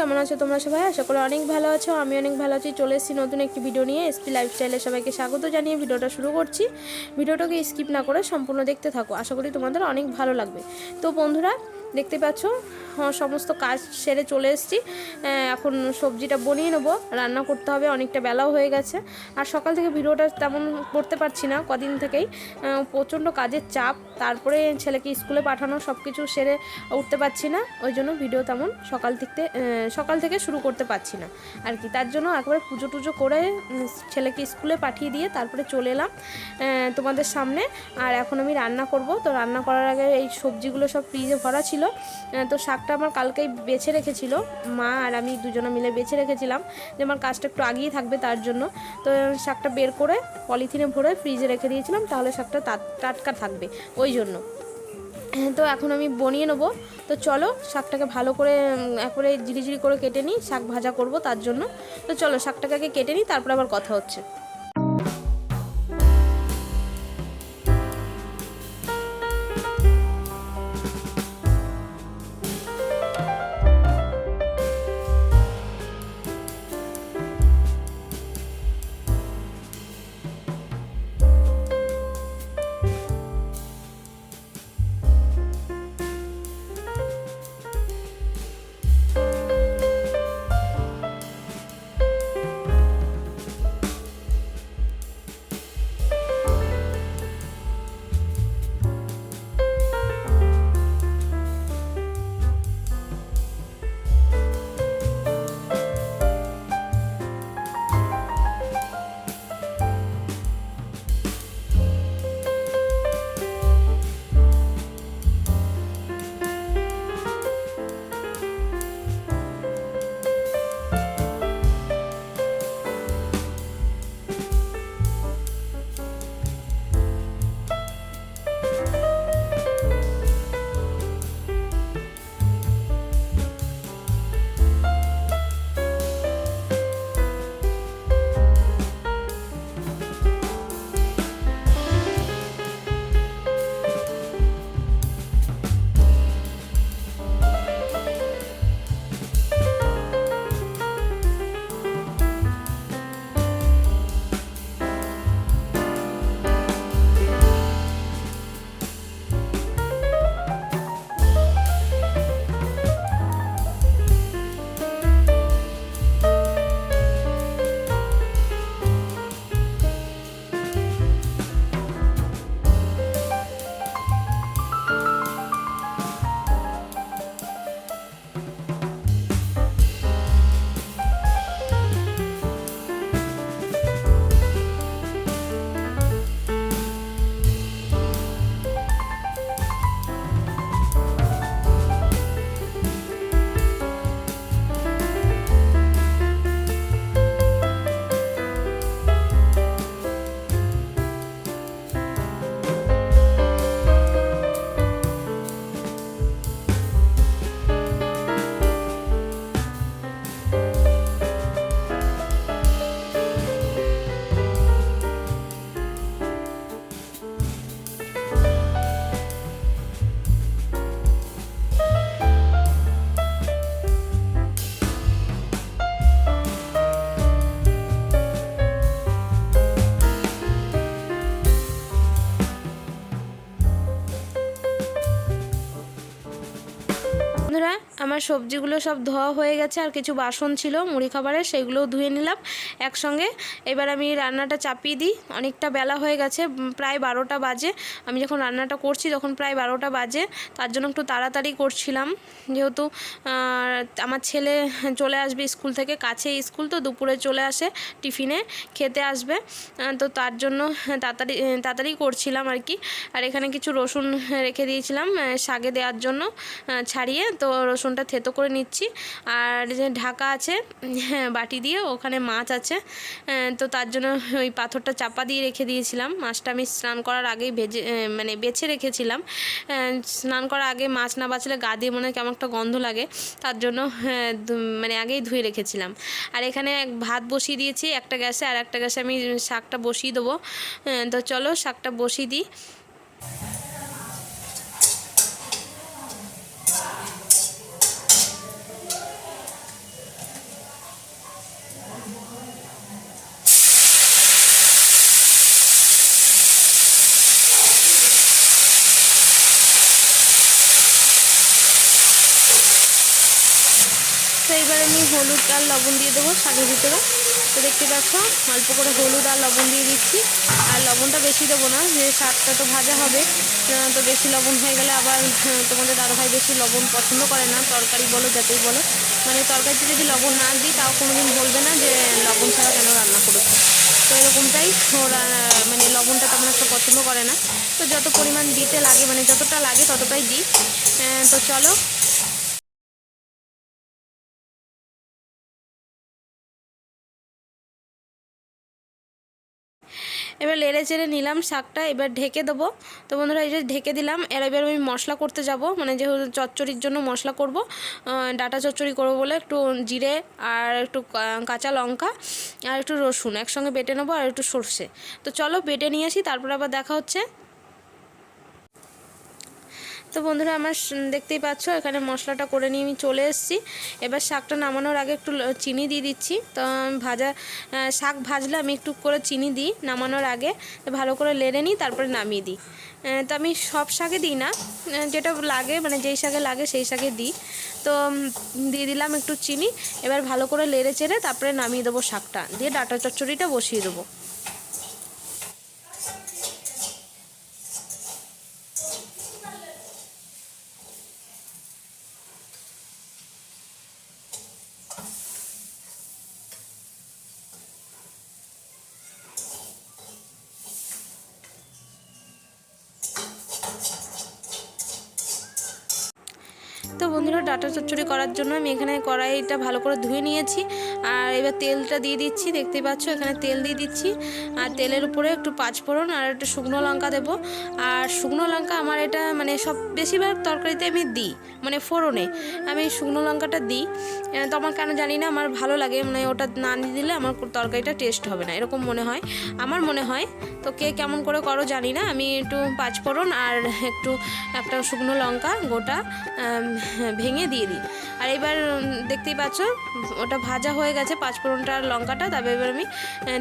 কেমন আছো তোমরা সবাই? আশা করি অনেক ভালো আছো আমি অনেক ভালো আছি। চলে এসেছি নতুন একটি ভিডিও নিয়ে। এসপি লাইফস্টাইলে সবাইকে স্বাগত জানিয়ে ভিডিওটা শুরু করছি। ভিডিওটাকে স্কিপ না করে সম্পূর্ণ দেখতে থাকো। আশা করি তোমাদের অনেক ভালো লাগবে। তো বন্ধুরা দেখতে পাচ্ছ? হ্যাঁ, সমস্ত কাজ সেরে চলে এসেছি। এখন সবজিটা বনিয়ে নেব। রান্না করতে হবে অনেকটা বেলাও হয়ে গেছে। আর সকাল থেকে ভিডিওটা তেমন করতে পারছি না কদিন থেকেই। প্রচণ্ড কাজের চাপ। তারপরে ছেলেকে স্কুলে পাঠানো সব কিছু সেরে উঠতে পারছি না। ওই জন্য ভিডিও তেমন সকাল থেকে সকাল থেকে শুরু করতে পারছি না। আর কি তার জন্য একবারে পুজো টুজো করে ছেলেকে স্কুলে পাঠিয়ে দিয়ে তারপরে চলে এলাম তোমাদের সামনে। আর এখন আমি রান্না করব। তো রান্না করার আগে এই সবজিগুলো সব ফ্রিজে ভরা ছিল। আহ, তো শাকটা আমার কালকেই বেছে রেখেছিল। মা আর আমি দুজনে মিলে বেছে রেখেছিলাম যে আমার কাজটা একটু আগিয়ে থাকবে তার জন্য। তো শাকটা বের করে পলিথিনে ভরে ফ্রিজে রেখে দিয়েছিলাম তাহলে শাকটা টাটকা থাকবে ওই জন্য। তো এখন আমি বনিয়ে নেব। তো চলো শাকটাকে ভালো করে একবারে জিরি করে কেটে নিই শাক ভাজা করব তার জন্য। তো চলো শাকটাকে আগে কেটে নিই তারপর আবার কথা হচ্ছে। বন্ধুরা, আমার সবজিগুলো সব ধোয়া হয়ে গেছে, আর কিছু বাসন ছিল, মুড়ি খাবারের, সেগুলোও ধুয়ে নিলাম একসঙ্গে। এবার আমি রান্নাটা চাপিয়ে দিই, অনেকটা বেলা হয়ে গেছে প্রায় বারোটা বাজে। আমি যখন রান্নাটা করছি, তখন প্রায় বারোটা বাজে, তার জন্য একটু তাড়াতাড়ি করছিলাম। যেহেতু আমার ছেলে চলে আসবে স্কুল থেকে, কাছে স্কুল তো, দুপুরে চলে আসে টিফিনে, খেতে আসবে। তো তার জন্য তাড়াতাড়ি তাড়াতাড়ি করছিলাম আর কি। আর এখানে কিছু রসুন রেখে দিয়েছিলাম শাকে দেওয়ার জন্য ছাড়িয়ে তো রসুনটা থেতো করে নিচ্ছি। আর যে ঢাকা আছে হ্যাঁ, বাটি দিয়ে ওখানে মাছ আছে। তো তার জন্য ওই পাথরটা চাপা দিয়ে রেখে দিয়েছিলাম। মাছটা আমি স্নান করার আগেই ভেজে মানে বেছে রেখেছিলাম। স্নান করার আগে মাছ না বাঁচলে গা দিয়ে মনে হয় কেমন একটা গন্ধ লাগে। তার জন্য হ্যাঁ, মানে আগেই ধুয়ে রেখেছিলাম। আর এখানে ভাত বসিয়ে দিয়েছি একটা গ্যাসে আর একটা গ্যাসে আমি শাকটা বসিয়ে দেবো। তো চলো শাকটা বসিয়ে দিই। তো এবার আমি হলুদ আর লবণ দিয়ে দেবো শাকের ভিতরে। তো দেখতে পাচ্ছ, অল্প করে হলুদ আর লবণ দিয়ে দিচ্ছি। আর লবণটা বেশি দেবো না, যে শাকটা তো ভাজা হবে তো বেশি লবণ হয়ে গেলে আবার তোমাদের দাদাভাই বেশি লবণ পছন্দ করে না, তরকারি বলো, যাতেই বলো। মানে তরকারিতে যদি লবণ না দিই, তাও কোনোদিন বলবে না যে লবণ ছাড়া কেন রান্না করেছ। তো এরকমটাই ওরা মানে লবণটা তেমন একটা পছন্দ করে না। তো যত পরিমাণ দিতে লাগে মানে যতটা লাগে ততটাই দিই। তো চলো এবার লেড়ে চেড়ে নিলাম শাকটা, এবার ঢেকে দেবো। তো বন্ধুরা, এই যে ঢেকে দিলাম, এর এবার আমি মশলা করতে যাব মানে যেহেতু চচ্চড়ির জন্য মশলা করব ডাটা চচ্চড়ি করব বলে একটু জিরে আর একটু কাঁচা লঙ্কা আর একটু রসুন একসঙ্গে বেটে নেব আর একটু সর্ষে। তো চলো বেটে নিয়ে আসি, তারপর আবার দেখা হচ্ছে। তো বন্ধুরা আমার দেখতেই পাচ্ছ, এখানে মশলাটা করে নিয়ে আমি চলে এসেছি। এবার শাকটা নামানোর আগে একটু চিনি দিয়ে দিচ্ছি। তো ভাজা শাক ভাজলে আমি একটু করে চিনি দিই নামানোর আগে। ভালো করে লেড়ে নিই, তারপরে নামিয়ে দিই। তো আমি সব শাকে দিই না যেটা লাগে মানে যেই শাকে লাগে সেই শাকে দিই। তো দিয়ে দিলাম একটু চিনি। এবার ভালো করে লেড়ে চেড়ে তারপরে নামিয়ে দেবো শাকটা। দিয়ে ডাটা চচ্চড়িটা বসিয়ে দেবো। বন্ধুরা ডাটা চচ্চড়ি করার জন্য আমি এখানে কড়াইটা ভালো করে ধুয়ে নিয়েছি। আর এবার তেলটা দিয়ে দিচ্ছি, দেখতে পাচ্ছ এখানে তেল দিয়ে দিচ্ছি। আর তেলের উপরে একটু পাঁচফোড়ন আর একটু শুকনো লঙ্কা দেবো। আর শুকনো লঙ্কা আমার এটা মানে সব বেশিরভাগ তরকারিতে আমি দিই মানে ফোড়নে। আমি শুকনো লঙ্কাটা দিই। তো আমার কেন জানি না, আমার ভালো লাগে মানে ওটা না দিলে আমার তরকারিটা টেস্ট হবে না, এরকম মনে হয়। আমার মনে হয়, তো কে কেমন করে করো জানি না, আমি একটু পাঁচফোড়ন আর একটু একটা শুকনো লঙ্কা গোটা ভেঙে দিয়ে দিই। আর এবার দেখতেই পাচ্ছ, ওটা ভাজা হয়ে গেছে পাঁচফোড়নটা আর লঙ্কাটা তারপর এবার আমি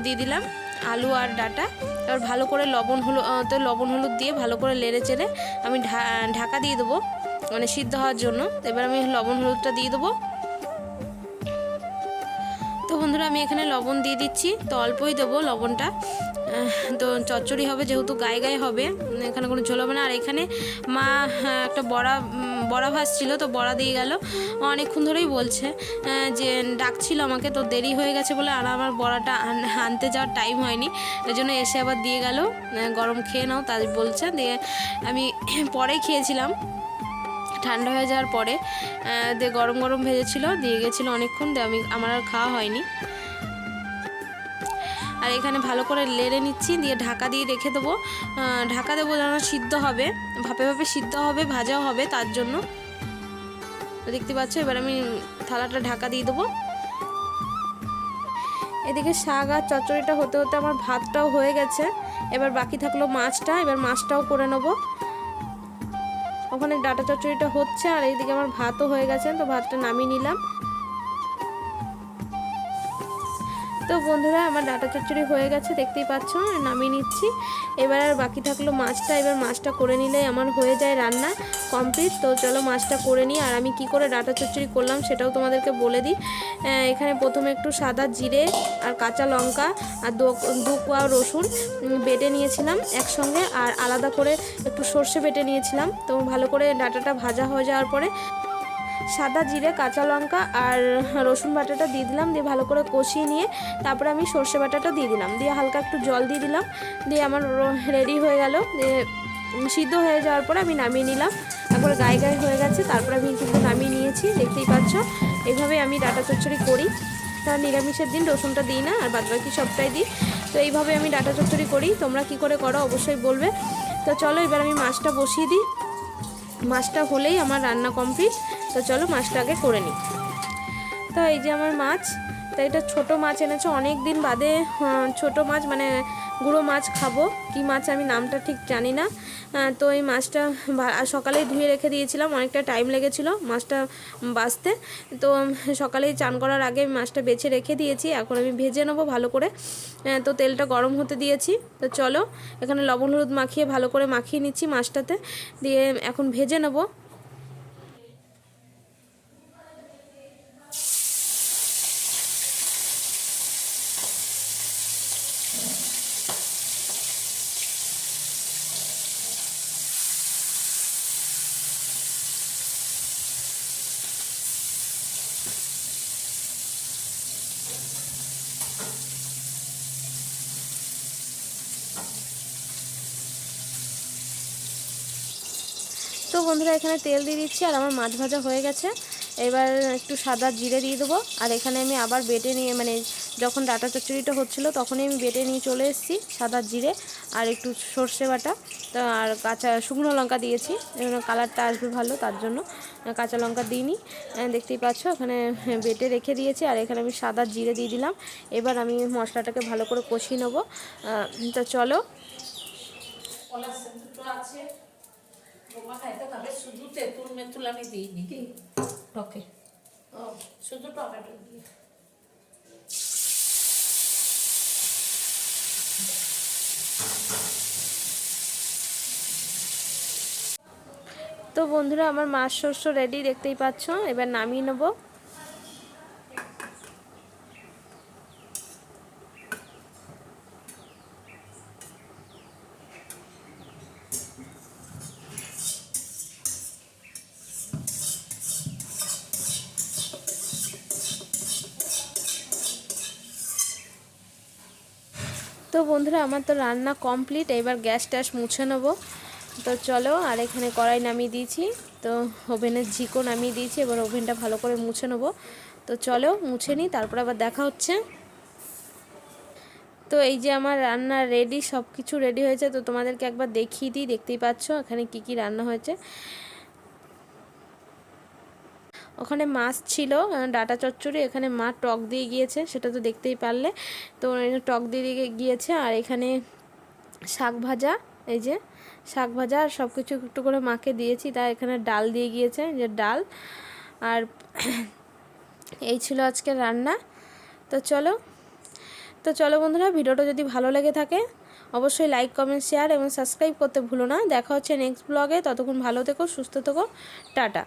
দিয়ে দিলাম আলু আর ডাটা। এবার ভালো করে লবণ হলুদ তো লবণ হলুদ দিয়ে ভালো করে লেড়ে চেড়ে আমি ঢাকা দিয়ে দেবো। মানে সিদ্ধ হওয়ার জন্য। এবার আমি লবণ হলুদটা দিয়ে দেবো। বন্ধুরা আমি এখানে লবণ দিয়ে দিচ্ছি। তো অল্পই দেবো লবণটা। তো চচ্চড়ি হবে যেহেতু গায়ে গায়ে হবে এখানে কোনো ঝোল হবে না। আর এখানে মা আহ, একটা বড়া বড়া ভাজছিল তো বড়া দিয়ে গেল। অনেকক্ষণ ধরেই বলছে যে ডাকছিল আমাকে তো দেরি হয়ে গেছে বলে আর আমার বড়াটা আন- আনতে যাওয়ার টাইম হয়নি। ওই জন্য এসে আবার দিয়ে গেল। গরম খেয়ে নাও তাই বলছে। দিয়ে আমি পরেই খেয়েছিলাম। ঠান্ডা হয়ে যাওয়ার পরে দিয়ে গরম গরম ভেজেছিল, দিয়ে গেছিল অনেকক্ষণ, দিয়ে আমি, আমার আর খাওয়া হয়নি। আর এখানে ভালো করে লেড়ে নিচ্ছি, দিয়ে ঢাকা দিয়ে রেখে দেবো। ঢাকা দেবো যেন সিদ্ধ হবে, ভাপে ভাপে সিদ্ধ হবে, ভাজাও হবে, তার জন্য। দেখতে পাচ্ছ, এবার আমি থালাটা ঢাকা দিয়ে দেবো। এদিকে শাক আর চচ্চড়িটা হতে হতে আমার ভাতটাও হয়ে গেছে। এবার বাকি থাকল মাছটা, এবার মাছটাও করে নেব। ওখানে ডাটা চচ্চড়িটা হচ্ছে আর এইদিকে আমার ভাতও হয়ে গেছে তো ভাতটা নামিয়ে নিলাম। তো বন্ধুরা, আমার ডাটা চচ্চড়ি হয়ে গেছে, দেখতেই পাচ্ছ, নামিয়ে নিচ্ছি। এবার আর বাকি থাকল মাছটা, এবার মাছটা করে নিলেই আমার হয়ে যায় রান্না কমপ্লিট তো চলো মাছটা করে নিই, আর আমি কি করে ডাটা চচ্চড়ি করলাম সেটাও তোমাদেরকে বলে দিই। এখানে প্রথমে একটু সাদা জিরে আর কাঁচা লঙ্কা আর দু কোয়া রসুন বেটে নিয়েছিলাম একসঙ্গে, আর আলাদা করে একটু সর্ষে বেটে নিয়েছিলাম। তো ভালো করে ডাটাটা ভাজা হয়ে যাওয়ার পরে সাদা জিরে, কাঁচা লঙ্কা আর রসুন বাটাটা দিয়ে দিলাম, দিয়ে ভালো করে কষিয়ে নিয়ে তারপরে আমি সর্ষে বাটাটা দিয়ে দিলাম। দিয়ে হালকা একটু জল দিয়ে দিলাম, দিয়ে আমার রেডি হয়ে গেল। দিয়ে সিদ্ধ হয়ে যাওয়ার পরে আমি নামিয়ে নিলাম। তারপরে গায়ে গায়ে হয়ে গেছে, তারপরে আমি কিন্তু নামিয়ে নিয়েছি, দেখতেই পাচ্ছ। এইভাবে আমি ডাটা চচ্চড়ি করি। তা নিরামিষের দিন রসুনটা দিই না, আর বাদবাকি সবটাই দিই। তো এইভাবে আমি ডাটা চচ্চড়ি করি, তোমরা কি করে করো অবশ্যই বলবে। তো চলো এবার আমি মাছটা বসিয়ে দিই। মাছটা হলেই আমার রান্না কমপ্লিট। তো চলো মাছটা আগে করে নিই। তো এই যে আমার মাছ, তো এটা ছোটো মাছ এনেছে, অনেক দিন বাদে ছোট মাছ মানে গুঁড়ো মাছ খাব। কি মাছ আমি নামটা ঠিক জানি না। তো এই মাছটা সকালেই ধুয়ে রেখে দিয়েছিলাম, অনেকটা টাইম লেগেছিল মাছটা বাঁচতে। তো সকালেই চান করার আগে মাছটা বেছে রেখে দিয়েছি, এখন আমি ভেজে নেব ভালো করে। তো তেলটা গরম হতে দিয়েছি। তো চলো, এখানে লবণ হলুদ মাখিয়ে ভালো করে মাখিয়ে নিচ্ছি মাছটাতে। দিয়ে এখন ভেজে নেব। বন্ধুরা এখানে তেল দিয়ে দিচ্ছি আর আমার মাছ ভাজা হয়ে গেছে। এবার একটু সাদা জিরে দিয়ে দেবো। আর এখানে আমি আবার বেটে নিয়ে মানে যখন ডাটা চচ্চড়িটা হচ্ছিল তখনই আমি বেটে নিয়ে চলে এসেছি সাদা জিরে আর একটু সর্ষে বাটা। তো আর কাঁচা, শুকনো লঙ্কা দিয়েছি। কালারটা আসবে ভালো, তার জন্য কাঁচা লঙ্কা দিইনি। দেখতেই পাচ্ছ ওখানে বেটে রেখে দিয়েছি। আর এখানে আমি সাদা জিরে দিয়ে দিলাম। এবার আমি মশলাটাকে ভালো করে কষিয়ে নেব। তো চলো। আছে বোমা খাইতে তবে শুধু তেঁতুল মেতুল আমি দিইনি। টকে। ও শুধু টমেটো দিয়ে। তো বন্ধুরা আমার মাছ শস্য রেডি দেখতেই পাচ্ছ। এবার নামিয়ে নেব। তো বন্ধুরা, আমার তো রান্না কমপ্লিট এবার গ্যাস ট্যাস মুছে নেব। তো চলো, আর এখানে কড়াই নামিয়ে দিয়েছি। তো ওভেনের ঝিকো নামিয়ে দিয়েছি, এবার ওভেনটা ভালো করে মুছে নেব। তো চলো, মুছে নিই, তারপর আবার দেখা হচ্ছে। তো এই যে আমার রান্না রেডি সব কিছু রেডি হয়েছে, তো তোমাদেরকে একবার দেখিয়ে দিই, দেখতেই পাচ্ছ এখানে কি কি রান্না হয়েছে। ওখানে মাছ ছিল ডাটা চচ্চড়ি, এখানে মা টক দিয়ে গিয়েছে, সেটা তো দেখতেই পারলে। তো টক দিয়ে গিয়েছে, আর এখানে শাক ভাজা, এই যে শাক ভাজা, আর সব কিছু একটু করে মাকে দিয়েছি, তাই এখানে ডাল দিয়ে গিয়েছে যে ডাল। আর এই ছিল আজকে রান্না। তো চলো তো চলো বন্ধুরা, ভিডিওটা যদি ভালো লেগে থাকে, অবশ্যই লাইক কমেন্ট শেয়ার এবং সাবস্ক্রাইব করতে ভুলো না। দেখা হচ্ছে নেক্সট ব্লগে ততক্ষণ ভালো থেকো, সুস্থ থেকো, টাটা।